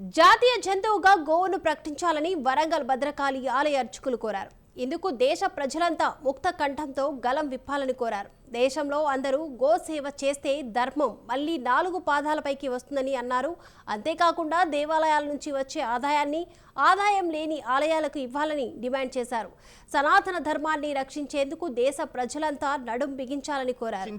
జాతీయ జంతువుగా గోవును ప్రకటించాలని వరంగల్ భద్రకాళి ఆలయ అర్చకులు కోరారు. ఇందుకు దేశ ప్రజలంతా ముక్త కంఠంతో గలం విప్పాలని కోరారు. దేశంలో అందరూ గో సేవ చేస్తే ధర్మం మళ్ళీ నాలుగు పాదాలపైకి వస్తుందని అన్నారు. అంతేకాకుండా దేవాలయాల నుంచి వచ్చే ఆదాయాన్ని ఆదాయం లేని ఆలయాలకు ఇవ్వాలని డిమాండ్ చేశారు. సనాతన ధర్మాన్ని రక్షించేందుకు దేశ ప్రజలంతా నడుం బిగించాలని కోరారు.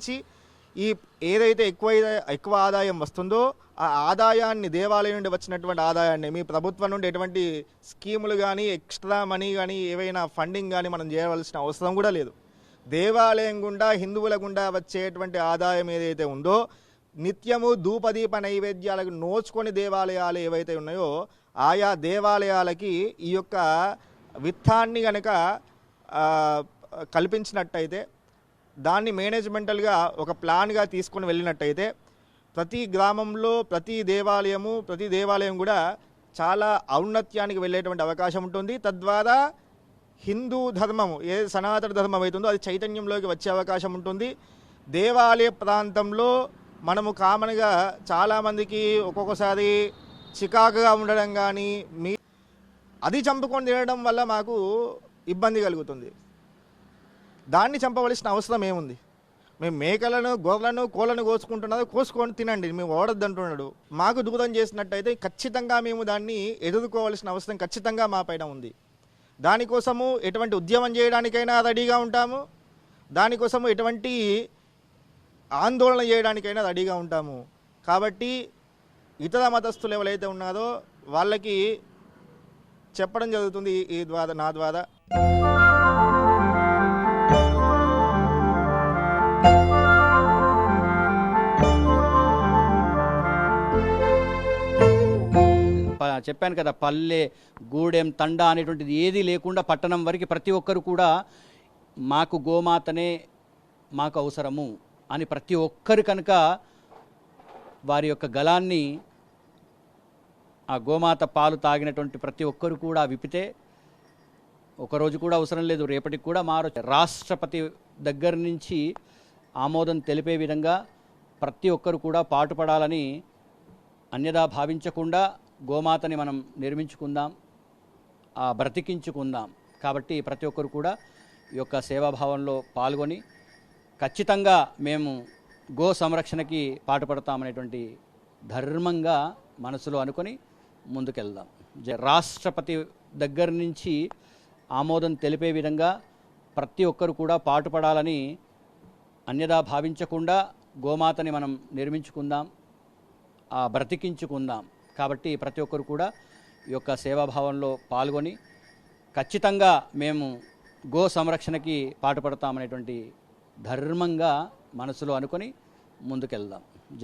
ఈ ఏదైతే ఎక్కువ ఎక్కువ ఆదాయం వస్తుందో ఆ ఆదాయాన్ని దేవాలయం నుండి వచ్చినటువంటి ఆదాయాన్ని మీ ప్రభుత్వం నుండి ఎటువంటి స్కీములు కానీ ఎక్స్ట్రా మనీ కానీ ఏవైనా ఫండింగ్ కానీ మనం చేయవలసిన అవసరం కూడా లేదు. దేవాలయం గుండా హిందువుల గుండా వచ్చేటువంటి ఆదాయం ఏదైతే ఉందో నిత్యము ధూపదీప నైవేద్యాలకు నోచుకొని దేవాలయాలు ఏవైతే ఉన్నాయో ఆయా దేవాలయాలకి ఈ యొక్క విత్తాన్ని కనుక కల్పించినట్టయితే దాన్ని మేనేజ్మెంటల్గా ఒక ప్లాన్గా తీసుకొని వెళ్ళినట్టయితే ప్రతి గ్రామంలో ప్రతి దేవాలయము ప్రతి దేవాలయం కూడా చాలా ఔన్నత్యానికి వెళ్ళేటువంటి అవకాశం ఉంటుంది. తద్వారా హిందూ ధర్మము ఏ సనాతన ధర్మం అవుతుందో అది చైతన్యంలోకి వచ్చే అవకాశం ఉంటుంది. దేవాలయ ప్రాంతంలో మనము కామన్గా చాలామందికి ఒక్కొక్కసారి చికాకుగా ఉండడం కానీ మీ అది చంపుకొని తినడం వల్ల మాకు ఇబ్బంది కలుగుతుంది. దాన్ని చంపవలసిన అవసరం ఏముంది? మేము మేకలను గొర్రెలను కోళ్ళను కోసుకుంటున్నది కోసుకొని తినండి మేము ఓడద్దు అంటున్నాడు. మాకు దూరం చేసినట్టయితే ఖచ్చితంగా మేము దాన్ని ఎదుర్కోవాల్సిన అవసరం ఖచ్చితంగా మా పైన ఉంది. దానికోసము ఎటువంటి ఉద్యమం చేయడానికైనా రెడీగా ఉంటాము. దానికోసము ఎటువంటి ఆందోళన చేయడానికైనా రెడీగా ఉంటాము. కాబట్టి ఇతర మతస్థులు ఎవరైతే ఉన్నారో వాళ్ళకి చెప్పడం జరుగుతుంది ఈ- ఈ ద్వారా నా ద్వారా. చెప్పాను కదా పల్లె గూడెం తండా అనేటువంటిది ఏది లేకుండా పట్టణం వరకు ప్రతి ఒక్కరు కూడా మాకు గోమాతనే మాకు అవసరము అని ప్రతి ఒక్కరు కనుక వారి యొక్క గలాన్ని ఆ గోమాత పాలు తాగినటువంటి ప్రతి ఒక్కరు కూడా విప్పితే ఒకరోజు కూడా అవసరం లేదు రేపటికి కూడా మారొచ్చు. రాష్ట్రపతి దగ్గర నుంచి ఆమోదం తెలిపే విధంగా ప్రతి ఒక్కరు కూడా పాటుపడాలని అన్యదా భావించకుండా గోమాతని మనం నిర్మించుకుందాం బ్రతికించుకుందాం. కాబట్టి ప్రతి ఒక్కరు కూడా ఈ యొక్క సేవాభావంలో పాల్గొని ఖచ్చితంగా మేము గో సంరక్షణకి పాటుపడతామనేటువంటి ధర్మంగా మనసులో అనుకొని ముందుకెళ్దాం. జ- రాష్ట్రపతి దగ్గర నుంచి ఆమోదం తెలిపే విధంగా ప్రతి ఒక్కరు కూడా పాటుపడాలని అన్యదా భావించకుండా గోమాతని మనం నిర్మించుకుందాం ఆ బ్రతికించుకుందాం. కాబట్టి ప్రతి ఒక్కరు కూడా ఈ యొక్క సేవాభావంలో పాల్గొని ఖచ్చితంగా మేము గో సంరక్షణకి పాటుపడతామనేటువంటి ధర్మంగా మనసులో అనుకొని ముందుకెళ్దాం.